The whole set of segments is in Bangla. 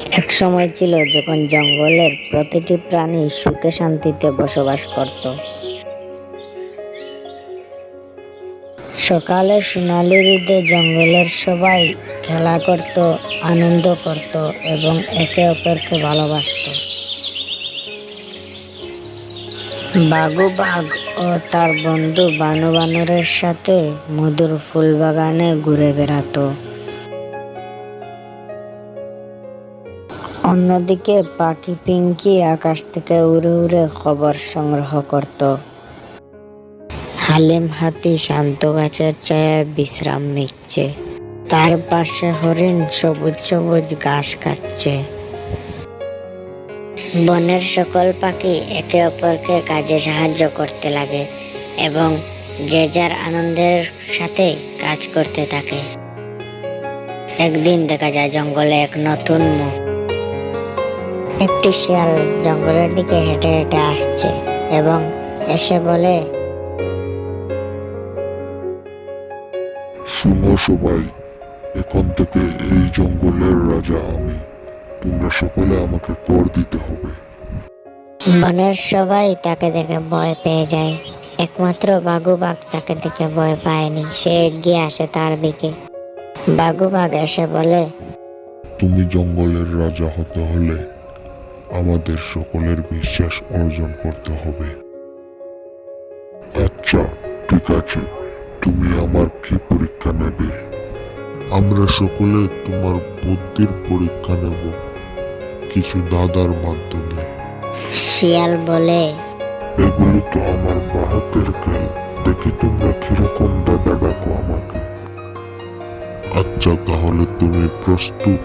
এক সময় ছিল যখন জঙ্গলের প্রতিটি প্রাণী সুখে শান্তিতে বসবাস করত। সকালে সোনালি রোদে জঙ্গলের সবাই খেলা করত, আনন্দ করত এবং একে অপরকে ভালোবাসত। বাঘু বাঘ ও তার বন্ধু বানু বানরের সাথে মধুর ফুল বাগানে ঘুরে বেড়াতো। অন্যদিকে পাখি পিঙ্কি আকাশ থেকে উড়ে উড়ে খবর সংগ্রহ করত। হালিম হাতি শান্ত গাছের ছায়ায় বিশ্রাম নিচ্ছে। তার পাশে হরিণ সবুজ সবুজ ঘাস খাচ্ছে। বনের সকল পাখি একে অপরকে কাজে সাহায্য করতে লাগে এবং যে যার আনন্দের সাথে কাজ করতে থাকে। একদিন দেখা যায় জঙ্গলে এক নতুন মুখ একটি শিয়াল জঙ্গলের দিকে হেঁটে হেঁটে আসছে এবং এসে বলে শুনো সবাই এখন থেকে এই জঙ্গলের রাজা আমি। তোমরা সকলে আমাকে কর দিতে হবে। বনের সবাই তাকে দেখে ভয় পেয়ে যায়। একমাত্র বাঘু বাঘ তাকে দেখে ভয় পায়নি সে এগিয়ে আসে তার দিকে। বাঘু বাঘ এসে বলে তুমি জঙ্গলের রাজা হতে হলে আমাদের সকলের বিশ্বাস অর্জন করতে হবে। আচ্ছা ঠিক আছে। তুমি আমার কি পরীক্ষা নেবে? আমরা সকলে তোমার বুদ্ধির পরীক্ষা নেব কিছু দাদার মাধ্যমে। শিয়াল বলে এগুলো তো আমার বাহাতের খেল। দেখি তোমরা কীরকম দাদা ডাকো আমাকে। আচ্ছা তাহলে তুমি প্রস্তুত?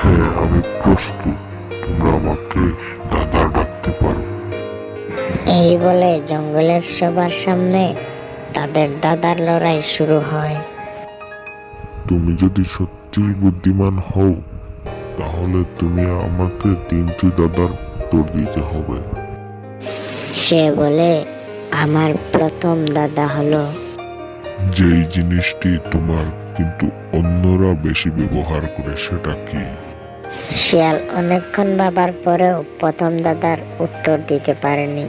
হ্যাঁ আমি প্রস্তুত। তোমরা আমাকে দাদা ডাকতে পারো। এই বলে জঙ্গলের সবার সামনে তাদের দাদার লড়াই শুরু হয়। তুমি যদি সত্যি বুদ্ধিমান হও তাহলে তুমি আমাকে তিনটি দাদার উত্তর দিতে হবে। সে বলে আমার প্রথম দাদা হলো। যেই জিনিসটি তোমার কিন্তু অন্যরা বেশি ব্যবহার করে সেটা কি? শিয়াল অনেকক্ষণ ভাবার পরেও প্রথম দাদার উত্তর দিতে পারেনি।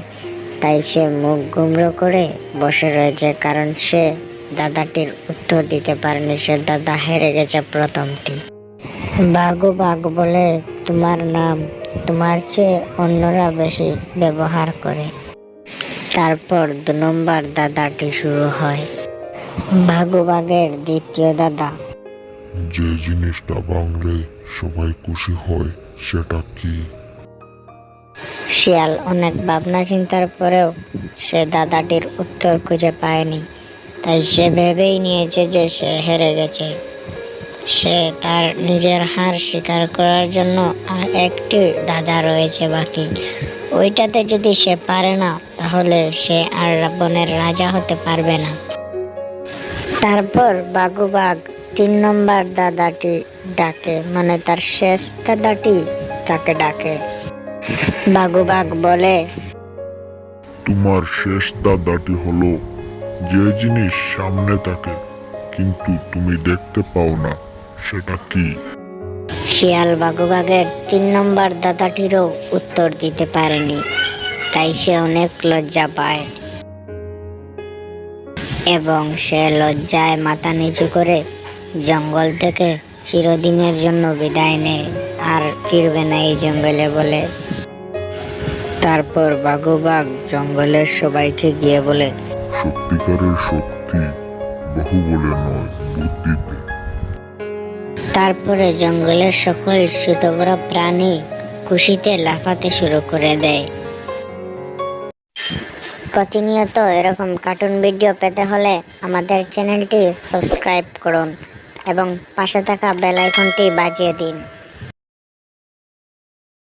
তাই সে মুখ গুমড়ো করে বসে রয়েছে, কারণ সে দাদাটির উত্তর দিতে পারেনি। সে দাদা হেরে গেছে প্রথমটি। বাঘু বাঘ বলে তোমার নাম, তোমার চেয়ে অন্যরা বেশি ব্যবহার করে। তারপর দু নম্বর দাদাটি শুরু হয়। বাঘু বাঘের দ্বিতীয় দাদা যে জিনিসটা বাংলে সবাই খুশি হয়, সেটা কি? শিয়াল অনেক ভাবনা চিন্তার পরেও সে দাদাটির উত্তর খুঁজে পায়নি। তাই সে ভেবেই নিয়েছে যে সে হেরে গেছে। সে তার নিজের হার স্বীকার করার জন্য আর একটি দাদা রয়েছে বাকি। ওইটাতে যদি সে পারে না, তাহলে সে আর বনের রাজা হতে পারবে না। তারপর বাঘু বাঘ তিন নম্বর দাদাটি ডাকে মানে তার শেষ দাদাটি তাকে ডাকে। বাঘ বলে তোমার শেষ দাদাটি হলো যে জিনিস সামনে থাকে কিন্তু তুমি দেখতে পাও না সেটা কি? শিয়াল বাঘু বাঘের তিন নম্বর দাদাটিরও উত্তর দিতে পারেনি তাই সে অনেক লজ্জা পায়। এবং সে লজ্জায় মাথা নিচু করে জঙ্গল থেকে চিরদিনের জন্য বিদায় নেয় আর ফিরবে না এই জঙ্গলে বলে। তারপর বাঘু বাঘ জঙ্গলের সবাইকে গিয়ে বলে সত্যিকারের শক্তি বহু বলে নয় বুদ্ধিতে তারপরে জঙ্গলের সকল ছোট বড় প্রাণী খুশিতে লাফাতে শুরু করে দেয়। প্রতিনিয়ত এরকম কার্টুন ভিডিও পেতে হলে আমাদের চ্যানেলটি সাবস্ক্রাইব করুন। এবং পাশে থাকা বেল আইকনটি বাজিয়ে দিন।